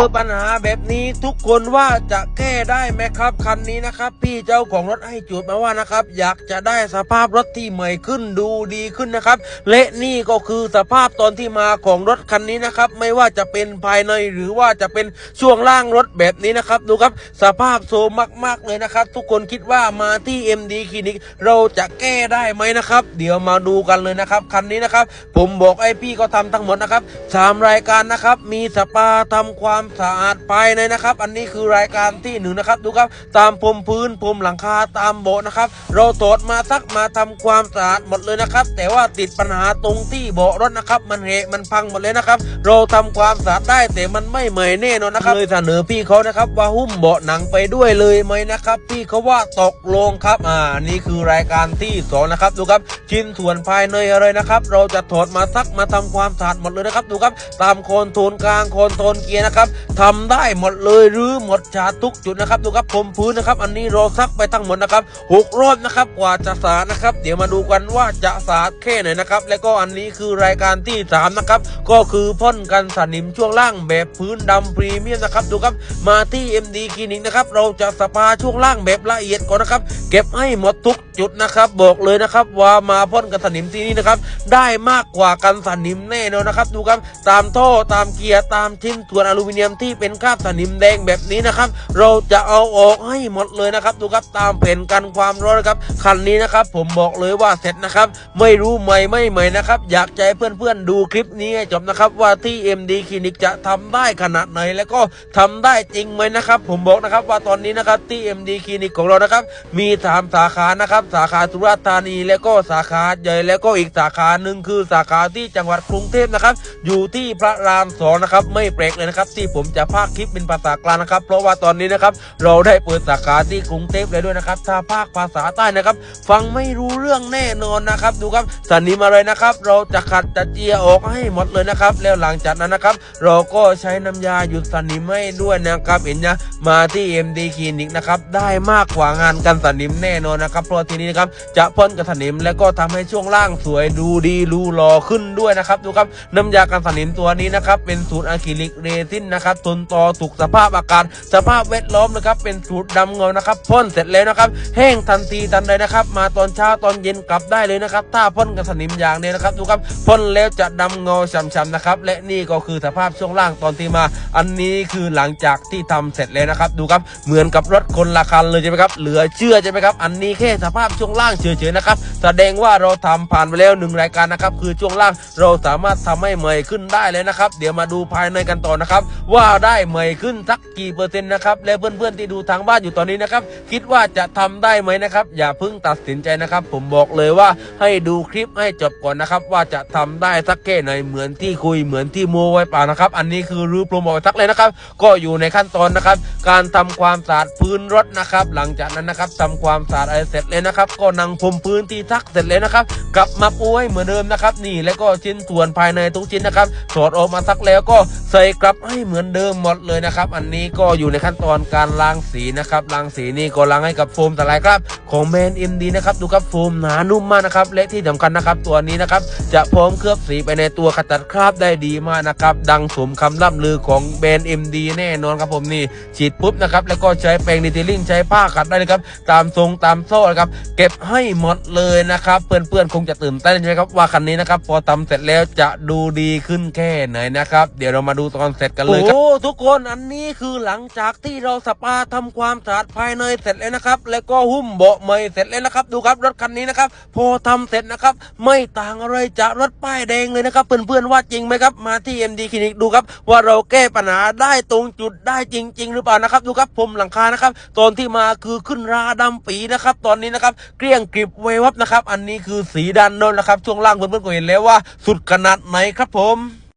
เจอปัญหาแบบนี้ทุกคนว่าจะแก้ได้ไหมครับคันนี้นะครับ พี่เจ้าของรถให้จุดมาว่านะครับ อยากจะได้สภาพรถที่ใหม่ขึ้นดูดีขึ้นนะครับ และนี่ก็คือสภาพตอนที่มาของรถคันนี้นะครับ ไม่ว่าจะเป็นภายในหรือว่าจะเป็นช่วงล่างรถแบบนี้นะครับดูครับสภาพโซมมาก ๆเลยนะครับ ทุกคนคิดว่ามาที่ MD คลินิกเราจะแก้ได้ไหมนะครับ เดี๋ยวมาดูกันเลยนะครับคันนี้นะครับ ผมบอกไอ้พี่ก็ทำทั้งหมดนะครับสามรายการนะครับ มีสปาทำความสะอาดภายในนะครับ อันนี้คือรายการที่หนึ่งนะครับ ดูครับ ตามพรมพื้นพรมหลังคาตามโบะนะครับ เราตรวจมาซักมาทำความสะอาดหมดเลยนะครับ แต่ว่าติดปัญหาตรงที่เบาะรถนะครับ มันเหมันพังหมดเลยนะครับ เราทำความสะอาดได้แต่มันไม่เหมยแน่นอนนะครับเลยเสนอพี่เขานะครับ ว่าหุ้มเบาะหนังไปด้วยเลยไหมนะครับ พี่เขาว่าตกลงครับ อ่านี่คือรายการที่สองนะครับดูครับชิ้นส่วนภายในอะไรนะครับ เราจะถอดมาซักมาทำความสะอาดหมดเลยนะครับดูครับ ตามโคนโทนกลางโคนโทนเกียร์นะครับทำได้หมดเลยหรือหมดชาทุกจุดนะครับดูครับผมพื้นนะครับ อันนี้เราซักไปทั้งหมดนะครับหกรอบนะครับกว่าจะสานะครับ เดี๋ยวมาดูกันว่าจะสาแค่ไหนนะครับแล้วก็อันนี้คือรายการที่สามนะครับก็คือพ่นกันสนิมช่วงล่างแบบพื้นดำพรีเมียมนะครับดูครับมาที่ MD คลินิกนะครับเราจะสปาช่วงล่างแบบละเอียดก่อนนะครับ เก็บให้หมดทุกจุดนะครับ บอกเลยนะครับว่ามาพ่นกันสนิมที่นี่นะครับ ได้มากกว่ากันสนิมแน่นอนนะครับ ดูครับตามท่อตามเกียร์ตามชิ้นส่วนอลูมิเนียมที่เป็นคราบสนิมแดงแบบนี้นะครับ เราจะเอาออกให้หมดเลยนะครับดูครับตามแผ่นกันความร้อนนะครับคันนี้นะครับ ผมบอกเลยว่าเสร็จนะครับ ไม่รู้ใหม่ไม่ใหม่นะครับ อยากจะให้เพื่อนๆดูคลิปนี้ให้จบนะครับ ว่าที่ MD คลินิกจะทำได้ขนาดไหนแล้วก็ทำได้จริงไหมนะครับ ผมบอกนะครับว่าตอนนี้นะครับที่ MD คลินิกของเรานะครับ มีสามสาขานะครับ สาขาสุราษฎร์ธานี แล้วก็สาขาใหญ่แล้วก็อีกสาขาหนึ่งคือสาขาที่จังหวัดกรุงเทพนะครับ อยู่ที่พระรามสองนะครับ ไม่แปลกเลยนะครับที่ผมมจะพากคลิปเป็นภาษากลางนะครับ เพราะว่าตอนนี้นะครับเราได้เปิดสาขาที่กรุงเทพเลยด้วยนะครับ ถ้าภาคภาษาใต้นะครับ ฟังไม่รู้เรื่องแน่นอนนะครับ ดูครับสันนิมาเลยนะครับ เราจะขัดจะเจียออกให้หมดเลยนะครับ แล้วหลังจากนั้นนะครับ เราก็ใช้น้ำยาหยุดสันนิมให้ด้วยนะครับเห็นนะมาที่ MD คลินิกนะครับได้มากกว่างานกันสันนิมแน่นอนนะครับเพราะทีนี้นะครับจะพ่นกันสันนิมแล้วก็ทำให้ช่วงล่างสวยดูดีรูหล่อขึ้นด้วยนะครับดูครับน้ำยากันสันิมตัวนี้นะครับเป็นสูตรอะคริลิกเรซินนะครับทนต่อถูกสภาพอากาศสภาพแวดล้อมนะครับเป็นสูตรดำเงานะครับพ่นเสร็จแล้วนะครับ แห้งทันทีทันใดนะครับ มาตอนเช้าตอนเย็นกลับได้เลยนะครับ ถ้าพ่นกันสนิมอย่างเดียวนะครับดูครับพ่นแล้วจะดำเงาช้ำๆนะครับ และนี่ก็คือสภาพช่วงล่างตอนที่มา อันนี้คือหลังจากที่ทำเสร็จแล้วนะครับ ดูครับเหมือนกับรถคนละคันเลยใช่ไหมครับเหลือเชื่อใช่ไหมครับอันนี้แค่สภาพช่วงล่างเฉยๆนะครับแสดงว่าเราทำผ่านไปแล้วหนึ่งรายการนะครับคือช่วงล่างเราสามารถทำให้ใหม่ขึ้นได้เลยนะครับ เดี๋ยวมาดูภายในกันต่อนะครับว่าาได้ใหม่ขึ้นสักกี่เปอร์เซ็นต์นะครับ และเพื่อนๆที่ดูทางบ้านอยู่ตอนนี้นะครับ คิดว่าจะทำได้ไหมนะครับ อย่าเพิ่งตัดสินใจนะครับ ผมบอกเลยว่าให้ดูคลิปให้จบก่อนนะครับว่าจะทำได้สักแค่ไหนเหมือนที่คุยเหมือนที่โมไว้ป่านะครับ อันนี้คือรื้อโปรโมทสักเลยนะครับ ก็อยู่ในขั้นตอนนะครับ การทำความสะอาดพื้นรถนะครับ หลังจากนั้นนะครับทำความสะอาดอะไรเสร็จเลยนะครับ ก็นั่งพรมพื้นที่ซักเสร็จเลยนะครับ กลับมาปูให้เหมือนเดิมนะครับ นี่แล้วก็ชิ้นส่วนภายในทุกชิ้นนะครับถอดออกมาซักแล้วก็ใส่กลับให้เหมือนเดิมหมดเลยนะครับ อันนี้ก็อยู่ในขั้นตอนการล้างสีนะครับล้างสีนี่ก็ล้างให้กับโฟมสลายครับ ของแมนเอ็มดีนะครับดูครับโฟมหนานุ่มมากนะครับและที่สำคัญนะครับตัวนี้นะครับจะพร้อมเคลือบสีไปในตัวขจัดคราบได้ดีมากนะครับดังสมคำล่ำลือของแบรนด์เอ็มดีแน่นอนครับผมนี่ฉีดปุ๊บนะครับแล้วก็ใช้แปรงดีเทลลิ่งใช้ผ้าขัดได้เลยครับตามทรงตามโซ่นะครับเก็บให้หมดเลยนะครับเพื่อนๆคงจะตื่นเต้นใช่ไหมครับว่าคันนี้นะครับพอทำเสร็จแล้วจะดูดีขึ้นแค่ไหนนะครับ เดี๋ยวเรามาดูตอนเสร็จกันเลยครับทุกคนอันนี้คือหลังจากที่เราสปาทำความสะอาดภายในเสร็จแล้วนะครับ แล้วก็หุ้มเบาะใหม่เสร็จแล้วนะครับ ดูครับรถคันนี้นะครับ พอทำเสร็จนะครับ ไม่ต่างอะไรจากรถป้ายแดงเลยนะครับเพื่อนๆว่าจริงไหมครับ มาที่ MD คลินิกดูครับ ว่าเราแก้ปัญหาได้ตรงจุดได้จริง ๆ หรือเปล่านะครับ ดูครับผมหลังคานะครับ ตอนที่มาคือขึ้นราดำปีนะครับ ตอนนี้นะครับเกลี้ยงกริบเววับนะครับ อันนี้คือสีดันโนนนะครับช่วงล่างเพื่อนๆก็เห็นแล้วว่า สุดขนาดไหนครับผม